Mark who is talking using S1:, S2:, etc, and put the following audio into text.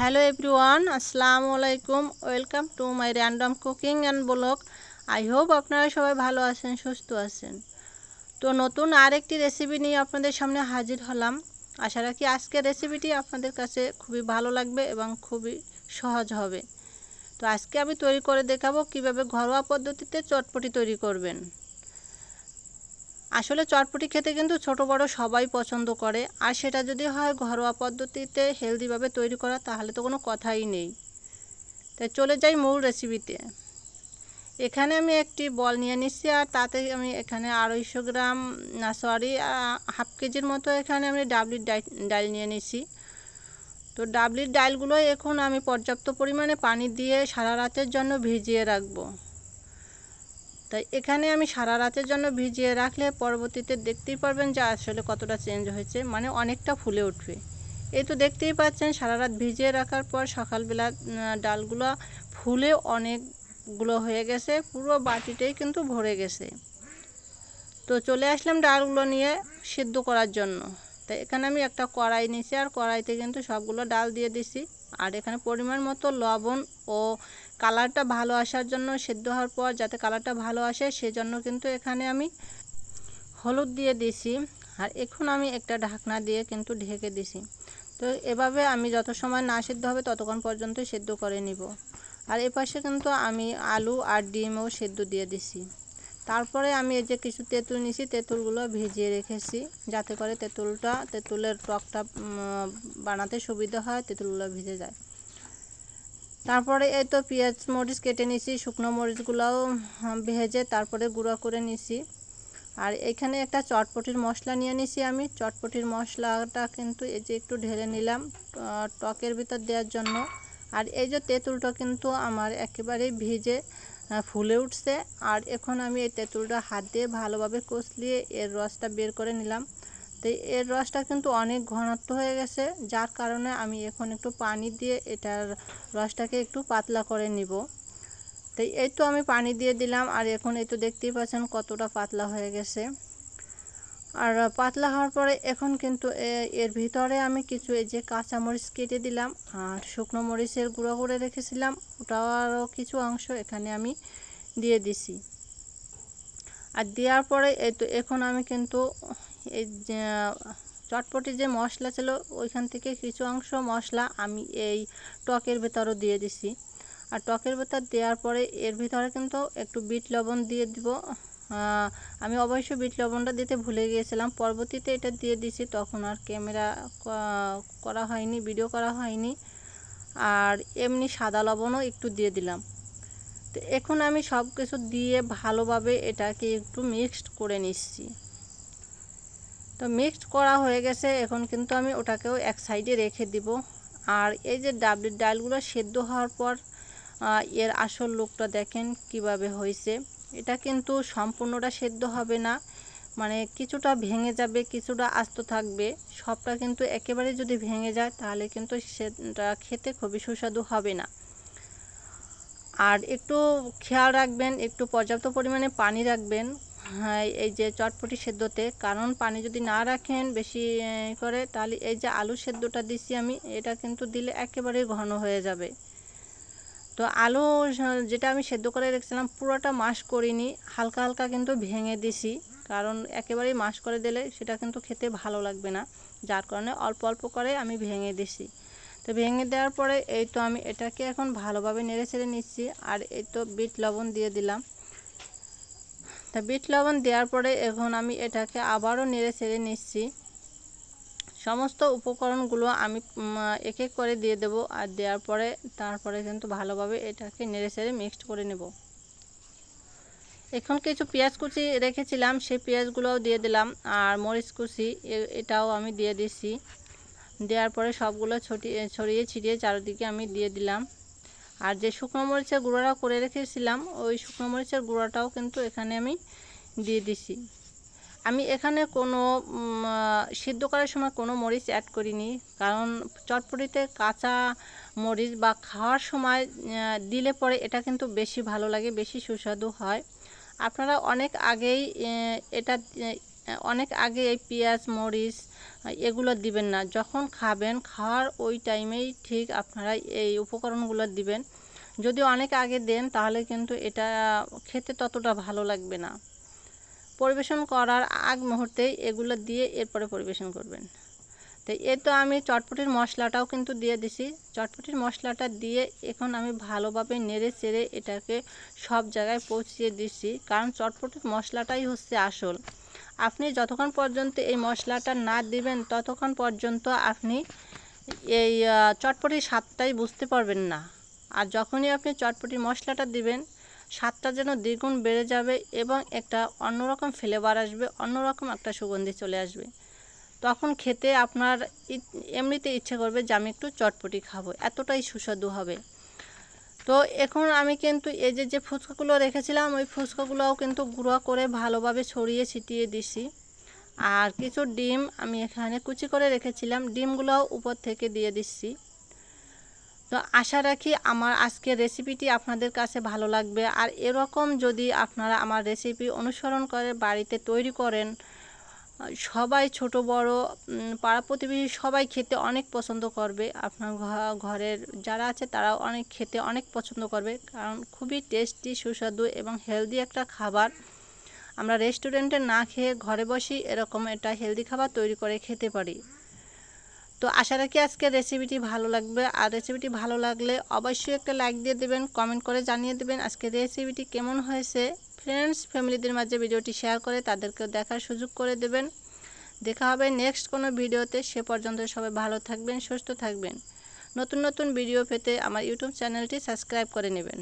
S1: Hello everyone আসসালামু আলাইকুম welcome to my random cooking and blog I hope আপনারা সবাই ভালো আছেন, সুস্থ আছেন। তো নতুন আরেকটি রেসিপি নিয়ে আপনাদের সামনে হাজির হলাম। আশা রাখি আজকের রেসিপিটি আপনাদের কাছে খুবই ভালো লাগবে এবং খুবই সহজ হবে। তো আজকে আমি তৈরি করে দেখাবো কীভাবে ঘরোয়া পদ্ধতিতে চটপটি তৈরি করবেন। আসলে চটপটি খেতে কিন্তু ছোট বড় সবাই পছন্দ করে। আর সেটা যদি হয় ঘরোয়া পদ্ধতিতে হেলদিভাবে তৈরি করা, তাহলে তো কোনো কথাই নেই। তাই চলে যাই মূল রেসিপিতে এখানে আমি একটি বল নিয়ে নিচ্ছি, আর তাতে আমি এখানে আড়াইশো গ্রাম, না সরি হাফ কেজির মতো এখানে আমি ডাবলির ডাল নিয়ে নিচ্ছি। তো ডাবলির ডালগুলো এখন আমি পর্যাপ্ত পরিমাণে পানি দিয়ে সারা রাতের জন্য ভিজিয়ে রাখব। তাই এখানে আমি সারা রাতের জন্য ভিজিয়ে রাখলে পরবর্তীতে দেখতেই পারবেন যে আসলে কতটা চেঞ্জ হয়েছে মানে অনেকটা ফুলে উঠবে। এই তো দেখতেই পাচ্ছেন সারা রাত ভিজিয়ে রাখার পর সকালবেলা ডালগুলো ফুলে অনেকগুলো হয়ে গেছে, পুরো বাটিটাই কিন্তু ভরে গেছে। তো চলে আসলাম ডালগুলো নিয়ে সিদ্ধ করার জন্য। তাই এখানে আমি একটা কড়াই নিয়েছি, আর কড়াইতে কিন্তু সবগুলো ডাল দিয়ে দিছি। আর এখানে পরিমাণ মতো লবণ ও কালারটা ভালো আসার জন্য, সেদ্ধ হওয়ার পর যাতে কালারটা ভালো আসে, সেজন্য কিন্তু এখানে আমি হলুদ দিয়ে দিছি। আর এখন আমি একটা ঢাকনা দিয়ে কিন্তু ঢেকে দিছি। তো এভাবে আমি যত সময় না সেদ্ধ হবে ততক্ষণ পর্যন্ত সেদ্ধ করে নিব। আর এপাশে কিন্তু আমি আলু আর ডিমও সেদ্ধ দিয়ে দিছি। তারপরে আমি এই যে কিছু তেঁতুল নিছি, তেঁতুলগুলো ভিজিয়ে রেখেছি, যাতে করে তেঁতুলটা, তেঁতুলের টকটা বানাতে সুবিধা হয়, তেঁতুলগুলো ভিজে যায়। তারপরে এই তো পেঁয়াজ মরিচ কেটে নিছি শুকনো মরিচগুলোও ভেজে তারপরে গুঁড়ো করে নিছি আর এখানে একটা চটপটির মশলা নিয়ে নিছি আমি। চটপটির মশলাটা কিন্তু এই যে একটু ঢেলে নিলাম টকের ভিতর দেওয়ার জন্য। আর এই যে তেঁতুলটা কিন্তু আমার একেবারেই ভিজে ফুলে উঠছে। আর এখন আমি এই তেঁতুলটা হাত দিয়ে ভালোভাবে কষলিয়ে এর রসটা বের করে নিলাম। তো এর রসটা কিন্তু অনেক ঘনত্ব হয়ে গেছে, যার কারণে আমি এখন একটু পানি দিয়ে এটার রসটাকে একটু পাতলা করে নিব। তো এই তো আমি পানি দিয়ে দিলাম, আর এখন এই তো দেখতেই পাচ্ছেন কতটা পাতলা হয়ে গেছে। আর পাতলা হওয়ার পরে এখন কিন্তু এর ভিতরে আমি কিছু এই যে কাঁচামরিচ কেটে দিলাম, আর শুকনো মরিচের গুঁড়ো করে রেখেছিলাম, ওটাও আরও কিছু অংশ এখানে আমি দিয়ে দিছি। আর দেওয়ার পরে এই তো এখন আমি কিন্তু এই চটপটি যে মশলা ছিল, ওইখান থেকে কিছু অংশ মশলা আমি এই টকের ভেতরও দিয়ে দিছি। আর টকের ভেতর দেওয়ার পরে এর ভিতরে কিন্তু একটু বিট লবণ দিয়ে দিব। আমি অবশ্য বিট লবণটা দিতে ভুলে গিয়েছিলাম, পরবর্তীতে এটা দিয়ে দিছি, তখন আর ক্যামেরা করা হয়নি, ভিডিও করা হয়নি। আর এমনি সাদা লবণও একটু দিয়ে দিলাম। তো এখন আমি সব কিছু দিয়ে ভালোভাবে এটাকে একটু মিক্সড করে নিচ্ছি। তো মিক্সড করা হয়ে গেছে, এখন কিন্তু আমি ওটাকেও এক সাইডে রেখে দিব। আর এই যে ডাবলির ডালগুলো সেদ্ধ হওয়ার পর এর আসল লোকটা দেখেন কীভাবে হয়েছে। এটা কিন্তু সম্পূর্ণটা সেদ্ধ হবে না মানে কিছুটা ভেঙে যাবে, কিছুটা আস্ত থাকবে। সবটা কিন্তু একেবারে যদি ভেঙে যায়, তাহলে কিন্তু সেটা খেতে খুবই সুস্বাদু হবে না। আর একটু খেয়াল রাখবেন, একটু পর্যাপ্ত পরিমাণে পানি রাখবেন। এই যে চটপটি সেদ্ধতে, কারণ পানি যদি না রাখেন বেশি করে, তাহলে এই যে আলু সেদ্ধটা দিছি আমি, এটা কিন্তু দিলে একেবারেই ঘন হয়ে যাবে। তো আলু যেটা আমি সেদ্ধ করে রেখেছিলাম, পুরোটা মাশ করিনি, হালকা হালকা কিন্তু ভেঙে দিছি, কারণ একেবারেই মাশ করে দিলে সেটা কিন্তু খেতে ভালো লাগবে না, যার কারণে অল্প অল্প করে আমি ভেঙে দিছি। তো ভেঙে দেওয়ার পরে এই তো আমি এটাকে এখন ভালোভাবে নেড়ে ছেড়ে নিচ্ছি, আর এই তো বিট লবণ দিয়ে দিলাম। তা বিট লবণ দেওয়ার পরে এখন আমি এটাকে আবারও নেড়ে ছেড়ে নিচ্ছি। সমস্ত উপকরণগুলো আমি এক এক করে দিয়ে দেব আর দেওয়ার পরে তারপরে কিন্তু ভালোভাবে এটাকে নেড়ে ছেড়ে মিক্সড করে নেব। এখন কিছু পেঁয়াজ কুচি রেখেছিলাম, সেই পেঁয়াজগুলোও দিয়ে দিলাম আর মরিচ কুচি এটাও আমি দিয়ে দিছি দেওয়ার পরে সবগুলো ছটিয়ে ছড়িয়ে ছিটিয়ে চারিদিকে আমি দিয়ে দিলাম। আর যে শুকনো মরিচের গুঁড়োটা করে রেখেছিলাম, ওই শুকনো মরিচের গুঁড়োটাও কিন্তু এখানে আমি দিয়ে দিছি। আমি এখানে কোনো সিদ্ধ করার সময় কোনো মরিচ অ্যাড করিনি, কারণ চটপটিতে কাঁচা মরিচ বা খাওয়ার সময় দিলে পরে এটা কিন্তু বেশি ভালো লাগে, বেশি সুস্বাদু হয়। আপনারা অনেক আগেই এটা অনেক আগে এই পেঁয়াজ, মরিচ এগুলো দিবেন না। যখন খাবেন, খাওয়ার ওই টাইমেই ঠিক আপনারা এই উপকরণগুলো দিবেন। যদি অনেক আগে দেন, তাহলে কিন্তু এটা খেতে ততটা ভালো লাগবে না। পরিবেশন করার আগ মুহূর্তেই এগুলো দিয়ে এরপরে পরিবেশন করবেন। তো এ তো আমি চটপটির মশলাটাও কিন্তু দিয়ে দিছি। চটপটির মশলাটা দিয়ে এখন আমি ভালোভাবে নেড়ে চেড়ে এটাকে সব জায়গায় পৌঁছিয়ে দিচ্ছি কারণ চটপটির মশলাটাই হচ্ছে আসল। আপনি যতক্ষণ পর্যন্ত এই মশলাটা না দিবেন, ততক্ষণ পর্যন্ত আপনি এই চটপটির স্বাদটাই বুঝতে পারবেন না। আর যখনই আপনি চটপটির মশলাটা দিবেন, স্বাদটা যেন দ্বিগুণ বেড়ে যাবে এবং একটা অন্যরকম ফ্লেভার আসবে, অন্যরকম একটা সুগন্ধি চলে আসবে। তখন খেতে আপনার এমনিতে ইচ্ছে করবে যে আমি একটু চটপটি খাব, এতটাই সুস্বাদু হবে। তো এখন আমি কিন্তু এই যে যে ফুচকাগুলো রেখেছিলাম, ওই ফুচকাগুলোও কিন্তু গুঁড়ো করে ভালোভাবে ছড়িয়ে ছিটিয়ে দিছি। আর কিছু ডিম আমি এখানে কুচি করে রেখেছিলাম, ডিমগুলোও উপর থেকে দিয়ে দিচ্ছি। তো আশা রাখি আমার আজকের রেসিপিটি আপনাদের কাছে ভালো লাগবে। আর এরকম যদি আপনারা আমার রেসিপি অনুসরণ করে বাড়িতে তৈরি করেন সবাই ছোট, বড় পাড়া প্রতিবেশী সবাই খেতে অনেক পছন্দ করবে। আপনার ঘরের যারা আছে তারাও অনেক খেতে অনেক পছন্দ করবে। কারণ খুবই টেস্টি, সুস্বাদু এবং হেলদি একটা খাবার। আমরা রেস্টুরেন্টে না খেয়ে ঘরে বসেই এরকম একটা হেলদি খাবার তৈরি করে খেতে পারি। তো আশা রাখি আজকে রেসিপিটি ভালো লাগবে। আর রেসিপিটি ভালো লাগলে অবশ্যই একটা লাইক দিয়ে দেবেন কমেন্ট করে জানিয়ে দেবেন আজকের রেসিপিটি কেমন হয়েছে। ফ্রেন্ডস ফ্যামিলিদের মাঝে ভিডিওটি শেয়ার করে তাদেরকেও দেখার সুযোগ করে দেবেন। দেখা হবে নেক্সট কোনো ভিডিওতে। সে পর্যন্ত সবাই ভালো থাকবেন, সুস্থ থাকবেন। নতুন নতুন ভিডিও পেতে আমার ইউটিউব চ্যানেলটি সাবস্ক্রাইব করে নেবেন।